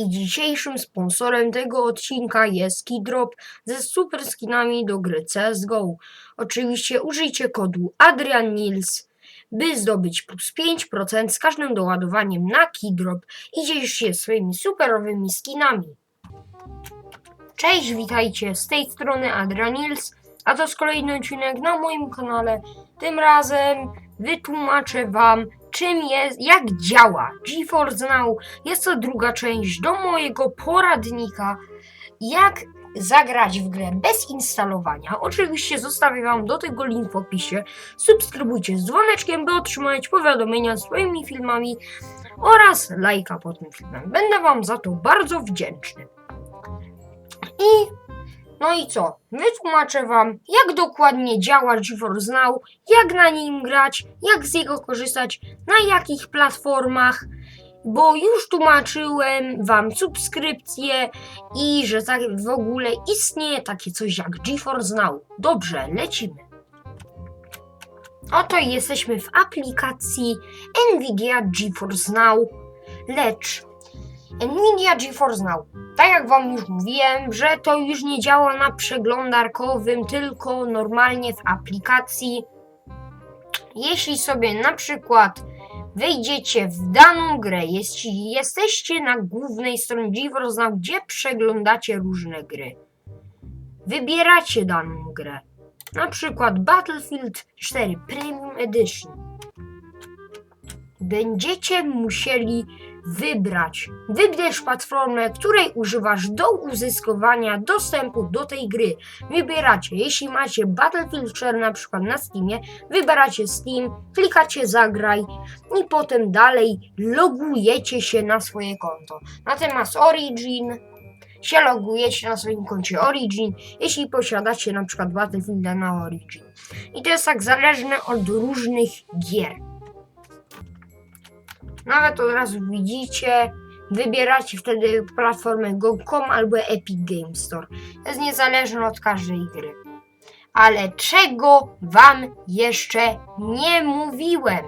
i dzisiejszym sponsorem tego odcinka jest Keydrop ze super skinami do gry CSGO. Oczywiście użyjcie kodu AdrianNils, by zdobyć plus 5% z każdym doładowaniem na Keydrop i dzielisz się swoimi superowymi skinami. Cześć, witajcie, z tej strony Adrian Nils, a to jest kolejny odcinek na moim kanale. Tym razem wytłumaczę wam, czym jest, jak działa GeForce Now. Jest to druga część do mojego poradnika, jak zagrać w grę bez instalowania. Oczywiście zostawię wam do tego link w opisie. Subskrybujcie z dzwoneczkiem, by otrzymać powiadomienia z swoimi filmami oraz lajka pod tym filmem. Będę wam za to bardzo wdzięczny. I no i co? Wytłumaczę wam, jak dokładnie działa GeForce Now, jak na nim grać, jak z niego korzystać, na jakich platformach, bo już tłumaczyłem wam subskrypcje i że tak w ogóle istnieje takie coś jak GeForce Now. Dobrze, lecimy. Oto jesteśmy w aplikacji Nvidia GeForce Now, lecz Nvidia GeForce Now. Tak jak Wam już mówiłem, że to już nie działa na przeglądarkowym, tylko normalnie w aplikacji. Jeśli sobie na przykład wejdziecie w daną grę, jeśli jesteście na głównej stronie GeForce Now, gdzie przeglądacie różne gry, wybieracie daną grę, na przykład Battlefield 4 Premium Edition. Będziecie musieli wybrać. Wybierz platformę, której używasz do uzyskiwania dostępu do tej gry. Wybieracie, jeśli macie Battlefield 4 na przykład na Steamie, wybieracie Steam, klikacie zagraj i potem dalej logujecie się na swoje konto. Natomiast Origin się logujecie na swoim koncie Origin, jeśli posiadacie na przykład Battlefielda na Origin. I to jest tak zależne od różnych gier. Nawet od razu widzicie, wybieracie wtedy platformę Go.com albo Epic Game Store. To jest niezależne od każdej gry. Ale czego Wam jeszcze nie mówiłem?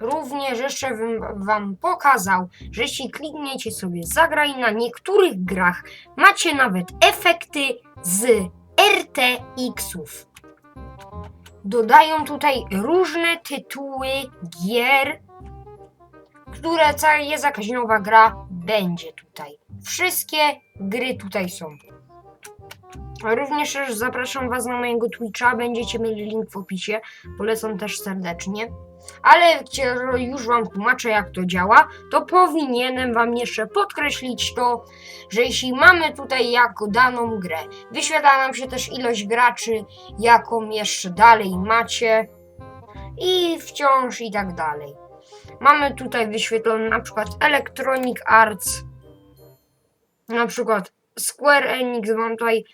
Również jeszcze bym Wam pokazał, że jeśli klikniecie sobie zagraj na niektórych grach, macie nawet efekty z RTX-ów. Dodają tutaj różne tytuły gier, które ca- jest jakaś nowa gra, będzie tutaj. Wszystkie gry tutaj są. Również też zapraszam Was na mojego Twitcha, będziecie mieli link w opisie, polecam też serdecznie. Ale gdzie już Wam tłumaczę jak to działa, to powinienem Wam jeszcze podkreślić to, że jeśli mamy tutaj jako daną grę, wyświetla nam się też ilość graczy, jaką jeszcze dalej macie i wciąż i tak dalej. Mamy tutaj wyświetlone na przykład Electronic Arts, na przykład Square Enix, mam tutaj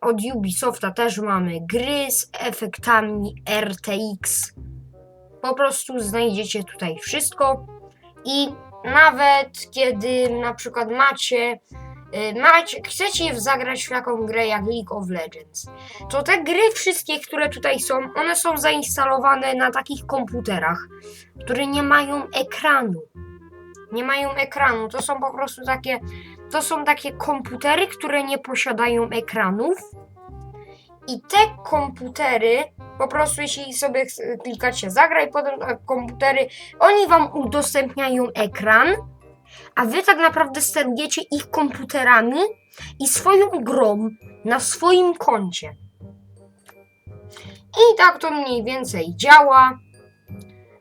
od Ubisofta też mamy gry z efektami RTX. Po prostu znajdziecie tutaj wszystko i nawet kiedy na przykład macie, macie chcecie zagrać w taką grę jak League of Legends, to te gry wszystkie, które tutaj są, one są zainstalowane na takich komputerach, które nie mają ekranu. Nie mają ekranu. To są po prostu takie. To są takie komputery, które nie posiadają ekranów. I te komputery, po prostu jeśli sobie klikacie zagraj, potem te komputery, oni wam udostępniają ekran, a wy tak naprawdę sterujecie ich komputerami i swoją grą na swoim koncie. I tak to mniej więcej działa.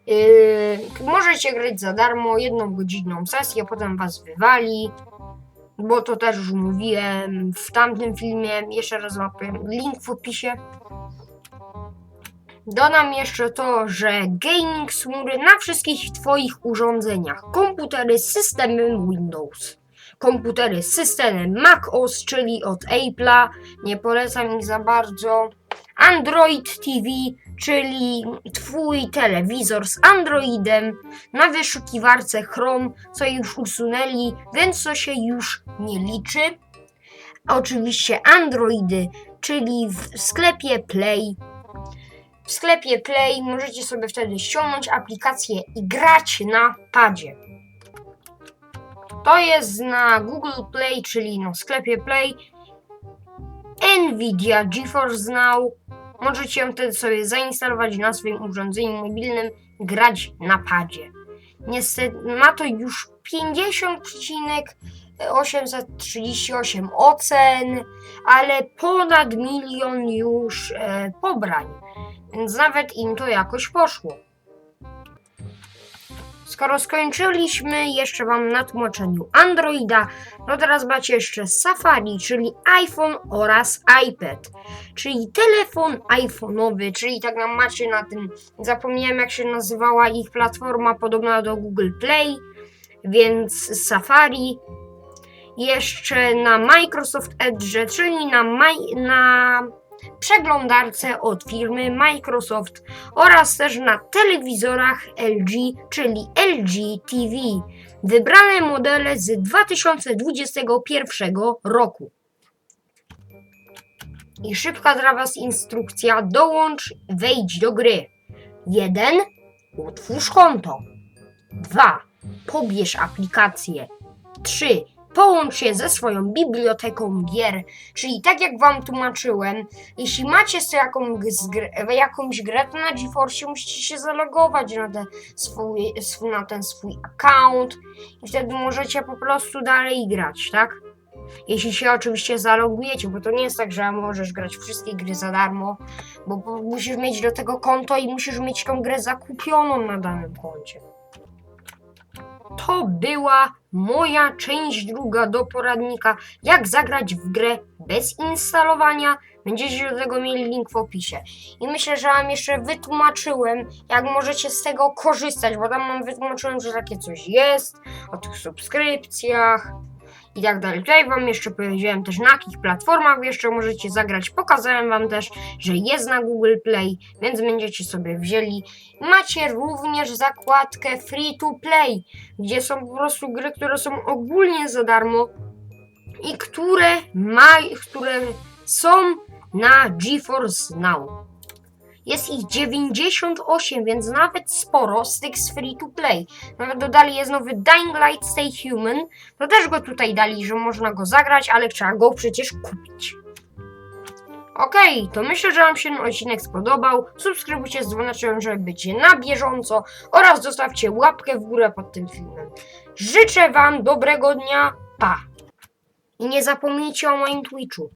Yy, możecie grać za darmo jedną godzinną sesję, potem was wywali. Bo to też już mówiłem w tamtym filmie. Jeszcze raz powiem link w opisie. Dodam jeszcze to, że gaming chmury na wszystkich Twoich urządzeniach. Komputery z systemem Windows. Komputery z systemem macOS, czyli od Apple'a. Nie polecam ich za bardzo. Android TV, czyli Twój telewizor z Androidem na wyszukiwarce Chrome, co już usunęli, więc to się już nie liczy. Oczywiście Androidy, czyli w sklepie Play. W sklepie Play możecie sobie wtedy ściągnąć aplikację i grać na padzie. To jest na Google Play, czyli no sklepie Play. Nvidia GeForce Now. Możecie ją wtedy sobie zainstalować na swoim urządzeniu mobilnym, grać na padzie. Niestety ma to już 50,838 ocen, ale ponad milion już e, pobrań, więc nawet im to jakoś poszło. Skoro skończyliśmy jeszcze Wam na tłumaczeniu Androida, no teraz macie jeszcze Safari, czyli iPhone oraz iPad, czyli telefon iPhone'owy, czyli tak nam macie na tym, zapomniałem jak się nazywała ich platforma, podobna do Google Play, więc Safari, jeszcze na Microsoft Edge, czyli na, na przeglądarce od firmy Microsoft oraz też na telewizorach LG, czyli LG TV. Wybrane modele z 2021 roku. I szybka dla Was instrukcja: dołącz, wejdź do gry. 1. Utwórz konto. 2. Pobierz aplikację. 3. Połącz się ze swoją biblioteką gier. Czyli tak jak Wam tłumaczyłem, jeśli macie sobie jakąś, grę- to na GeForce musicie się zalogować na, te swój, sw- na ten swój account i wtedy możecie po prostu dalej grać, tak? Jeśli się oczywiście zalogujecie, bo to nie jest tak, że możesz grać wszystkie gry za darmo, bo musisz mieć do tego konto i musisz mieć tą grę zakupioną na danym koncie. To była moja część druga do poradnika, jak zagrać w grę bez instalowania. Będziecie do tego mieli link w opisie. I myślę, że Wam jeszcze wytłumaczyłem, jak możecie z tego korzystać, bo tam Wam wytłumaczyłem, że takie coś jest, o tych subskrypcjach i tak dalej. Tutaj Wam jeszcze powiedziałem też na jakich platformach jeszcze możecie zagrać. Pokazałem Wam też, że jest na Google Play, więc będziecie sobie wzięli. Macie również zakładkę Free to Play, gdzie są po prostu gry, które są ogólnie za darmo i które, ma, które są na GeForce Now. Jest ich 98, więc nawet sporo z tych z free to play. Nawet dodali jest nowy Dying Light Stay Human. To też go tutaj dali, że można go zagrać, ale trzeba go przecież kupić. Okej, to myślę, że Wam się ten odcinek spodobał. Subskrybujcie z dzwoneczkiem, żeby być na bieżąco oraz zostawcie łapkę w górę pod tym filmem. Życzę Wam dobrego dnia, pa! I nie zapomnijcie o moim Twitchu.